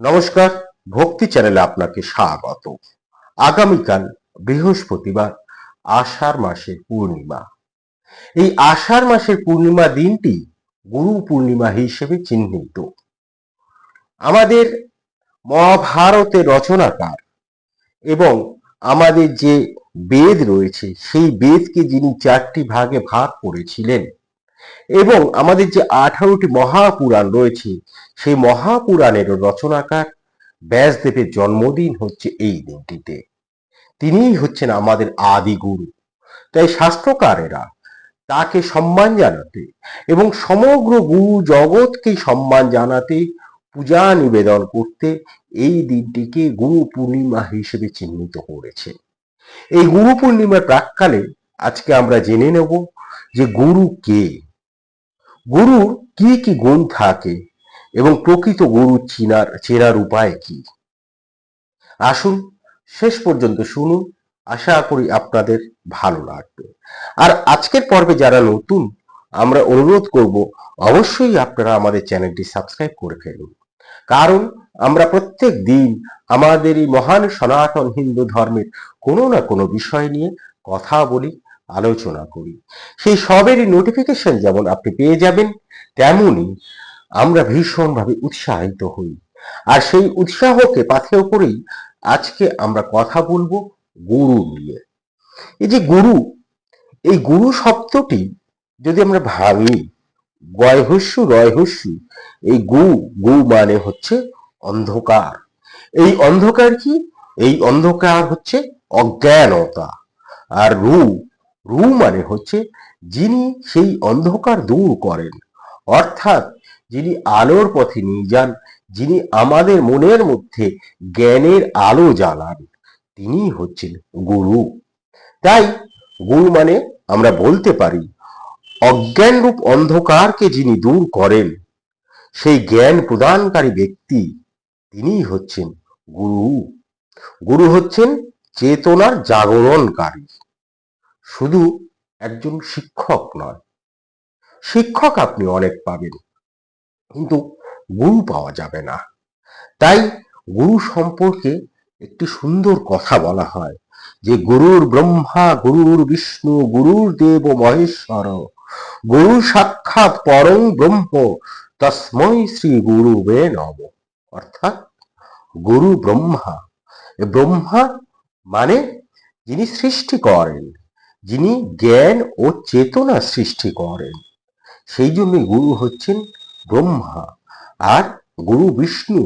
নমস্কার, ভক্তি চ্যানেলে আপনাকে স্বাগত। আগামীকাল বৃহস্পতিবার, আষাঢ় মাসের পূর্ণিমা। এই আষাঢ় মাসের পূর্ণিমা দিনটি গুরু পূর্ণিমা হিসেবে চিহ্নিত। আমাদের মহাভারতের রচনাকার এবং আমাদের যে বেদ রয়েছে, সেই বেদকে যিনি চারটি ভাগে ভাগ করেছিলেন এবং আমাদের যে আঠারোটি মহাপুরাণ রয়েছে সেই মহাপুরাণের রচনাকার ব্যাসদেবের জন্মদিন হচ্ছে এই দিনটিতে। তিনিই হচ্ছেন আমাদের আদি গুরু তাই শাস্ত্রকারেরা তাকে সম্মান জানাতে এবং সমগ্র গুরু জগৎকে সম্মান জানাতে পূজা নিবেদন করতে এই দিনটিকে গুরু পূর্ণিমা হিসেবে চিহ্নিত করেছে। এই গুরু পূর্ণিমার প্রাককালে আজকে আমরা জেনে নেব যে গুরু কে? গুরুর কি কি গুণ থাকে? এবং প্রকৃত গুরু চিনার, চেনার উপায় কি? আসুন, শেষ পর্যন্ত শুনুন। আশা করি আপনাদের ভালো লাগবে। আর আজকের পর্বে যারা নতুন, আমরা অনুরোধ করব, অবশ্যই আপনারা আমাদের চ্যানেলটি সাবস্ক্রাইব করে ফেলুন। কারণ আমরা প্রত্যেক দিন আমাদের এই মহান সনাতন হিন্দু ধর্মের কোনো না কোনো বিষয় নিয়ে কথা বলি, আলোচনা করি। সেই সবেরই নোটিফিকেশন যেমন আপনি পেয়ে যাবেন, তেমনই আমরা ভীষণভাবে উৎসাহিত হই। আর সেই উৎসাহকে পাথেয় করেই আজকে আমরা কথা বলব গুরু নিয়ে। এই যে গুরু, এই গুরু শব্দটি যদি আমরা ভাঙি গয়হস্যু রয়হস্যু, এই গু গু মানে হচ্ছে অন্ধকার। এই অন্ধকার কি? এই অন্ধকার হচ্ছে অজ্ঞানতা। আর রু রু মানে হচ্ছে যিনি সেই অন্ধকার দূর করেন। অর্থাৎ যিনি আলোর পথে নিয়ে যান, যিনি আমাদের মনের মধ্যে জ্ঞানের আলো জ্বালান তিনি হচ্ছেন গুরু। তাই গুরু মানে আমরা বলতে পারি, অজ্ঞান রূপ অন্ধকারকে যিনি দূর করেন, সেই জ্ঞান প্রদানকারী ব্যক্তি তিনিই হচ্ছেন গুরু। গুরু হচ্ছেন চেতনার জাগরণকারী। শুধু একজন শিক্ষক নয়, শিক্ষক আপনি অনেক পাবেন। কিন্তু গুরু পাওয়া যাবে না। তাই গুরু সম্পর্কে একটি সুন্দর কথা বলা হয় যে, গুরুর ব্রহ্মা, গুরুর বিষ্ণু, গুরুর দেব মহেশ্বর, গুরু সাক্ষাৎ পরং ব্রহ্ম, তস্মৈ শ্রী গুরু বে নম। অর্থাৎ গুরু ব্রহ্মা। ব্রহ্মা মানে যিনি সৃষ্টি করেন, যিনি জ্ঞান ও চেতনা সৃষ্টি করেন। সেই জন্য গুরু হচ্ছেন ব্রহ্মা। আর গুরু বিষ্ণু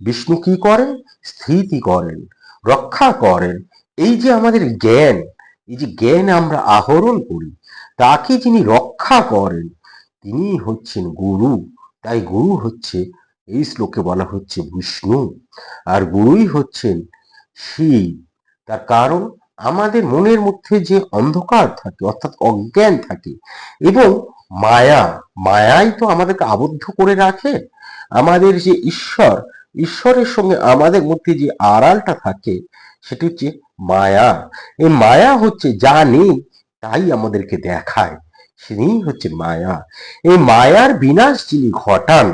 বিষ্ণু কি করেন স্থিতি করেন, রক্ষা করেন। এই যে আমাদের জ্ঞান, এই যে জ্ঞান আমরা আহরণ করি, তাকে যিনি রক্ষা করেন, তিনি হচ্ছেন গুরু। তাই গুরু হচ্ছে, এই শ্লোকে বলা হচ্ছে বিষ্ণু। আর গুরুই হচ্ছেন শিব। তার কারণ আমাদের মনের মধ্যে যে অন্ধকার থাকে, অর্থাৎ অজ্ঞান থাকে, এবং মায়া, মায়াই তো আমাদেরকে আবদ্ধ করে রাখে। আমাদের যে ঈশ্বর, ঈশ্বরের সঙ্গে আমাদের মধ্যে যে আড়ালটা থাকে, সেটি হচ্ছে মায়া। এই মায়া হচ্ছে যা নেই, তাই আমাদেরকে দেখায়। তিনি হচ্ছে মায়া। এই মায়ার বিনাশ যিনি ঘটান,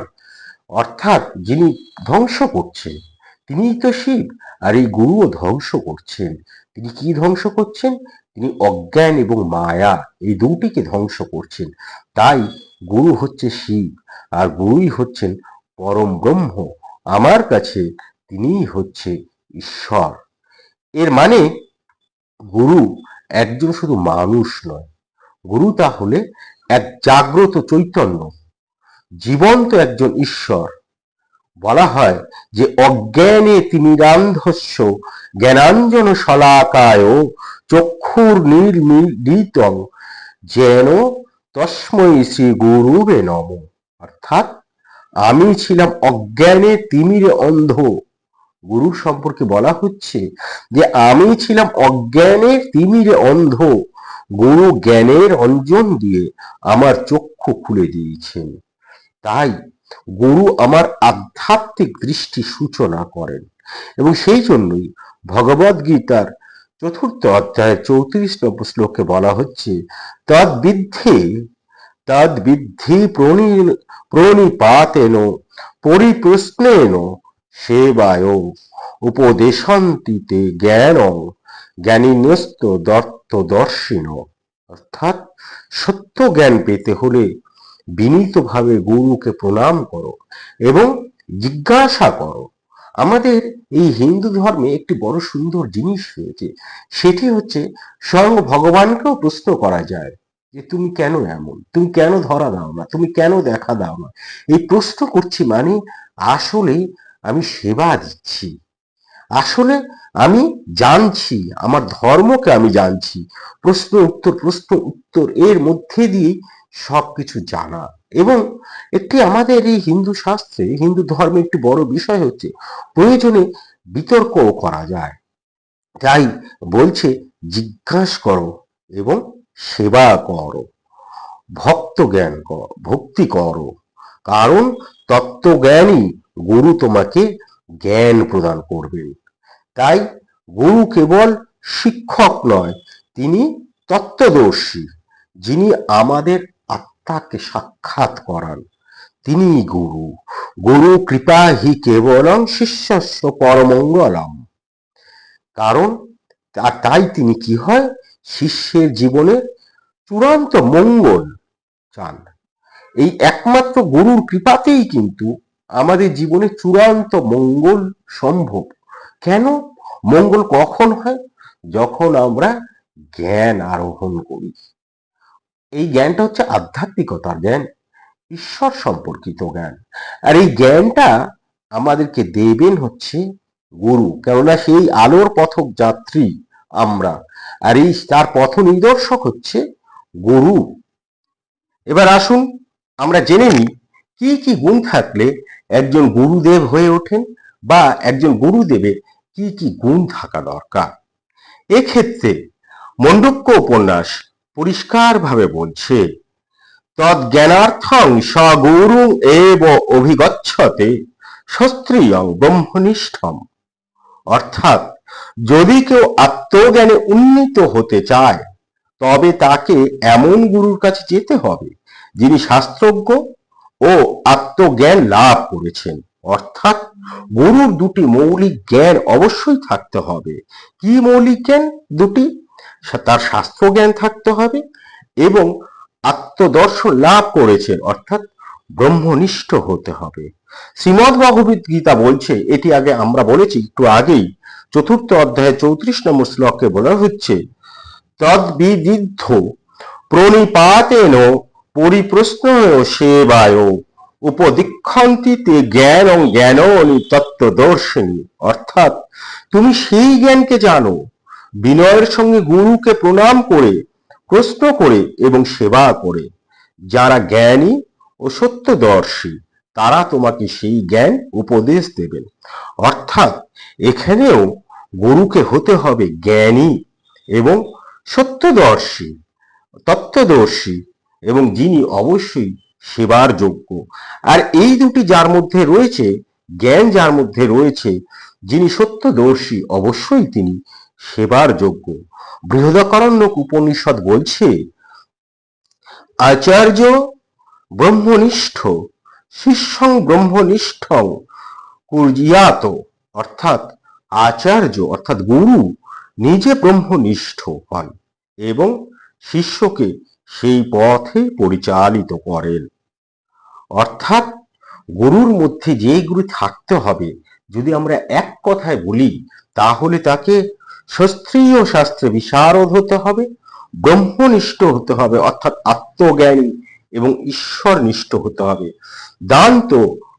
অর্থাৎ যিনি ধ্বংস করছেন তিনিই তো শিব, আর এই গুরুও ধ্বংস করছেন। তিনি কি ধ্বংস করছেন? তিনি অজ্ঞান এবং মায়া, এই দুটিকে ধ্বংস করছেন। তাই গুরু হচ্ছে শিব, আর গুরুই হচ্ছেন পরম ব্রহ্ম। আমার কাছে তিনিই হচ্ছে ঈশ্বর। এর মানে গুরু একজন শুধু মানুষ নয়। গুরু তাহলে এক জাগ্রত চৈতন্য। জীবন্ত একজন ঈশ্বর। বলা হয় যে অজ্ঞানে তিনি রান্ধস্য জ্ঞানাঞ্জন শলাকায় চক্ষুর নির্মিলিতং যেন তস্মৈ শ্রী গুরুবে নম। অর্থাৎ আমি ছিলাম অজ্ঞানে তিমিরে অন্ধ। গুরু সম্পর্কে বলা হচ্ছে যে আমি ছিলাম অজ্ঞানের তিমিরে অন্ধ। গুরু জ্ঞানের অঞ্জন দিয়ে আমার চক্ষু খুলে দিয়েছেন। তাই গুরু আমার আধ্যাত্মিক দৃষ্টি সূচনা করেন। এবং সেই জন্যই ভগবদ গীতার চতুর্থ অধ্যায় চৌত্রিশ নম্বর শ্লোকে বলা হচ্ছে তদ বিদ্ধি তদ বিদ্ধি প্রণিপাতেন, পরিপ্রশ্নেন সেবায় উপদেশান্তিতে জ্ঞান জ্ঞানীনস্ত দত্ত দর্শিন অর্থাৎ সত্য জ্ঞান পেতে হলে বিনীতভাবে গুরুকে প্রণাম করো এবং জিজ্ঞাসা করো। আমাদের এই হিন্দু ধর্মে একটি বড় সুন্দর জিনিস রয়েছে। সেটি হচ্ছে স্বয়ং ভগবানকেও প্রশ্ন করা যায় যে, তুমি কেন এমন? তুমি কেন ধরা দাও না? তুমি কেন দেখা দাও না? এই প্রশ্ন করছি মানে আসলে আমি সেবা দিচ্ছি। আসলে আমি জানছি, আমার ধর্মকে আমি জানছি। প্রশ্ন উত্তর প্রশ্ন উত্তর এর মধ্যে দিয়ে সবকিছু জানা। এবং একটি আমাদের এই হিন্দু শাস্ত্রে, হিন্দু ধর্মে একটি বড় বিষয় হচ্ছে, প্রয়োজনে বিতর্কও করা যায়। তাই বলছে, জিজ্ঞাস করো এবং সেবা করো। ভক্ত জ্ঞান কর, ভক্তি করো। কারণ তত্ত্বজ্ঞানই গুরু তোমাকে জ্ঞান প্রদান করবেন। তাই গুরু কেবল শিক্ষক নয়, তিনি তত্ত্বদর্শী, যিনি আমাদের আত্মাকে সাক্ষাৎ করান। তিনি গুরু। গুরু কৃপা হি কেবলম শিষ্যস্য পরমঙ্গলম। কারণ তাই তিনি কি হয়? শিষ্যের জীবনে চূড়ান্ত মঙ্গল চান। এই একমাত্র গুরুর কৃপাতেই কিন্তু আমাদের জীবনে চূড়ান্ত মঙ্গল সম্ভব। কেন? মঙ্গল কখন হয়? যখন আমরা জ্ঞান আরোহণ করি। এই জ্ঞানটা হচ্ছে আধ্যাত্মিকতার জ্ঞান, ঈশ্বর সম্পর্কিত জ্ঞান। আর এই জ্ঞানটা আমাদেরকে দেবেন হচ্ছে গুরু, কেননা সেই আলোর পথক যাত্রী আমরা। আর এই তার পথ নিদর্শক হচ্ছে গুরু। এবার আসুন আমরা জেনে নিই, কি কি গুণ থাকলে একজন গুরুদেব হয়ে ওঠেন বা একজন গুরুদেবের কি কি গুণ থাকা দরকার? এক্ষেত্রে মণ্ডক্য উপন্যাস পরিষ্কারভাবে বলছে তজ্ঞানার্থং সগুরু এব অভিগচ্ছতে সস্ত্রিয়ং ব্রহ্মনিষ্ঠম। অর্থাৎ, যদি কেউ আত্মজ্ঞানে উন্নীত হতে চায়, তবে তাকে এমন গুরুর কাছে যেতে হবে, যিনি শাস্ত্রজ্ঞ ও আত্মজ্ঞান লাভ করেছেন। অর্থাৎ, গুরুর দুটি মৌলিক জ্ঞান অবশ্যই থাকতে হবে। কি মৌলিক জ্ঞান? দুটি তার শাস্ত্র জ্ঞান থাকতে হবে এবং আত্মদর্শন লাভ করেছেন, অর্থাৎ ব্রহ্মনিষ্ঠ হতে হবে। শ্রীমদ ভগবত গীতা বলছে, এটি আগে আমরা বলেছি, একটু আগেই, চতুর্থ অধ্যায়ে চৌত্রিশ নম্বর শ্লোকে বলা হচ্ছে, তদ্বিদিদ্ধ প্রণিপাতেন পরিপ্রশ্ন সেবায় উপদীক্ষন্তিতে জ্ঞান ও জ্ঞান তত্ত্বদর্শিনী। অর্থাৎ, তুমি সেই জ্ঞানকে জানো বিনয়ের সঙ্গে গুরুকে প্রণাম করে, প্রশ্ন করে এবং সেবা করে। যারা জ্ঞানী ও সত্যদর্শী, তারা তোমাকে সেই জ্ঞান উপদেশ দেবেন। অর্থাৎ এখানেও গুরুকে হতে হবে জ্ঞানী এবং সত্যদর্শী, তত্ত্বদর্শী এবং যিনি অবশ্যই সেবার যোগ্য। আর এই দুটি যার মধ্যে রয়েছে, জ্ঞান যার মধ্যে রয়েছে, যিনি সত্যদর্শী অবশ্যই তিনি সেবার যোগ্য। বৃহদাকারণ্যক উপনিষদ বলছে, আচার্য ব্রহ্মনিষ্ঠ, শিষ্যং ব্রহ্মনিষ্ঠ কুর্জিয়াত অর্থাৎ আচার্য, অর্থাৎ গুরু নিজে ব্রহ্মনিষ্ঠ হন এবং শিষ্যকে সেই পথে পরিচালিত করেন। অর্থাৎ গুরুর মধ্যে যে গুরু থাকতে হবে, যদি আমরা এক কথায় বলি, তাহলে তাকে শাস্ত্রীয় শাস্ত্রে বিশারদ হতে হবে, ব্রহ্মনিষ্ঠ হতে হবে, অর্থাৎ আত্মজ্ঞানী এবং ঈশ্বরনিষ্ঠ হতে হবে। দান্ত,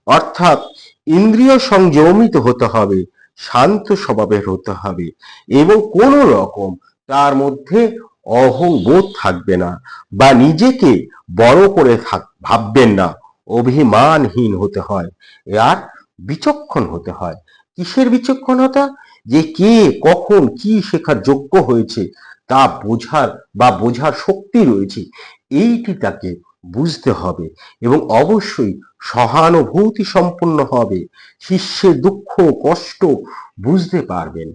অর্থাৎ ইন্দ্রিয় সংযমিত হতে হবে, শান্ত স্বভাবের হতে হবে এবং কোন রকম তার মধ্যে অহংবোধ থাকবে না বা নিজেকে বড় করে থাক, ভাববেন না, অভিমানহীন হতে হয়। আর বিচক্ষণ হতে হয়। কিসের বিচক্ষণতা? যে কে, কখন, কি শেখার যোগ্য হয়েছে, তা বোঝার বা বোঝার শক্তি রয়েছে এইটি তাকে বুঝতে হবে এবং অবশ্যই সহানুভূতি সম্পন্ন হবে। শিষ্যের দুঃখ, কষ্ট বুঝতে পারবেন।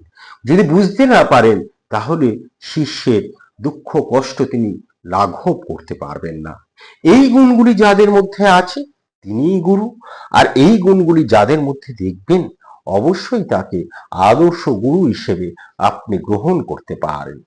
যদি বুঝতে না পারেন, তাহলে শিষ্যের দুঃখ, কষ্ট তিনি লাঘব করতে পারবেন না। এই গুণগুলি যাদের মধ্যে আছে, তিনিই গুরু। আর এই গুণগুলি যাদের মধ্যে দেখবেন অবশ্যই তাকে আদর্শ গুরু হিসেবে আপনি গ্রহণ করতে পারেন।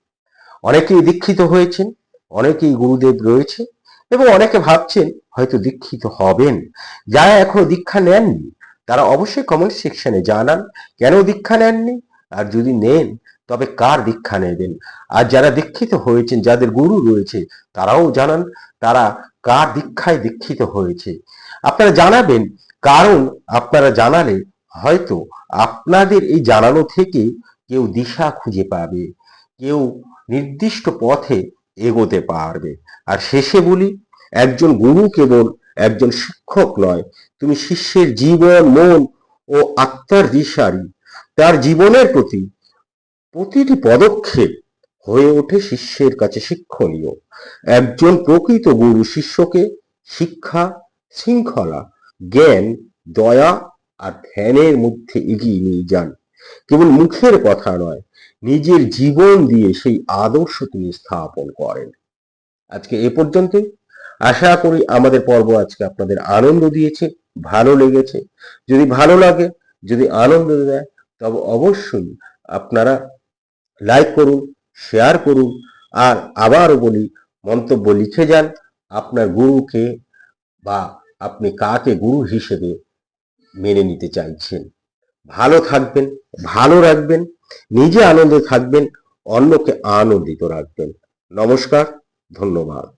অনেকেই দীক্ষিত হয়েছেন, অনেকেই গুরুদেব রয়েছে এবং অনেকে ভাবছেন হয়তো দীক্ষিত হবেন। যারা এখনও দীক্ষা নেননি, তারা অবশ্যই কমেন্ট সেকশনে জানান, কেন দীক্ষা নেননি? আর যদি নেন, তবে কার দীক্ষা নেবেন? আর যারা দীক্ষিত হয়েছেন, যাদের গুরু রয়েছে, তারাও জানান, তারা কার দীক্ষায় দীক্ষিত হয়েছে। আপনারা জানাবেন, কারণ আপনারা জানালে হয়তো আপনাদের এই জানানো থেকে কেউ দিশা খুঁজে পাবে, কেউ নির্দিষ্ট পথে এগোতে পারবে। আর শেষে বলি, একজন গুরু কেবল একজন শিক্ষক নয় তুমি শিষ্যের জীবন, মন ও আত্মার দিশারি। তার জীবনের প্রতি প্রতিটি পদক্ষেপ হয়ে ওঠে শিষ্যের কাছে শিক্ষণীয়। একজন প্রকৃত গুরু শিষ্যকে শিক্ষা, শৃঙ্খলা, জ্ঞান, দয়া আর ধ্যানের মধ্যে এগিয়ে নিয়ে যান। কেবল মুখের কথা নয়, নিজের জীবন দিয়ে সেই আদর্শ তিনি স্থাপন করেন। আজকে এ পর্যন্ত আশা করি আমাদের পর্ব আজকে আপনাদের আনন্দ দিয়েছে, ভালো লেগেছে। যদি ভালো লাগে, যদি আনন্দ দেয়, তবে অবশ্যই আপনারা লাইক করুন, শেয়ার করুন, আর আবারও বলি, মন্তব্য লিখে যান আপনার গুরুকে বা আপনি কাকে গুরু হিসেবে মেনে নিতে চাইছেন। ভালো থাকবেন, ভালো রাখবেন, নিজে আনন্দে থাকবেন, অন্যকে আনন্দিত রাখবেন। নমস্কার, ধন্যবাদ।